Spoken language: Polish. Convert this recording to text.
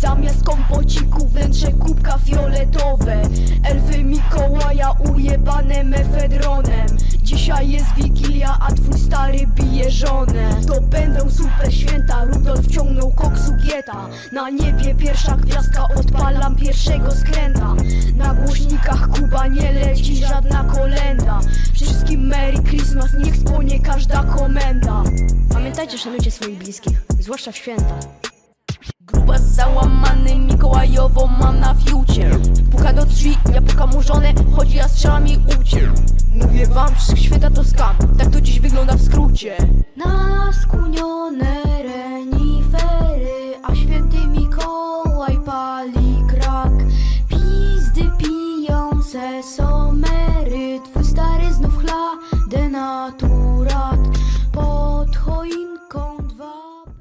Zamiast kompociku wnętrze kubka fioletowe. Elfy Mikołaja ujebane mefedronem Dzisiaj jest Wigilia, a twój stary bije żonę. To będą super święta, Rudolf wciągnął koksu gieta. Na niebie pierwsza gwiazdka, odpalam pierwszego skręta. Na głośnikach Kuba nie leci żadna kolenda. Wszystkim Merry Christmas, niech spłonie każda komenda. Pamiętajcie, szanujcie swoich bliskich, zwłaszcza w święta załamany Mikołajowo mam na fiucie. Puka do drzwi, ja pukam u żonę Chodzi, a strzela mi uciek Mówię wam, wszystko święta to skam Tak to dziś wygląda w skrócie. Na skunione renifery A święty Mikołaj pali krak. Pizdy piją se somery Twój stary znów chladę naturę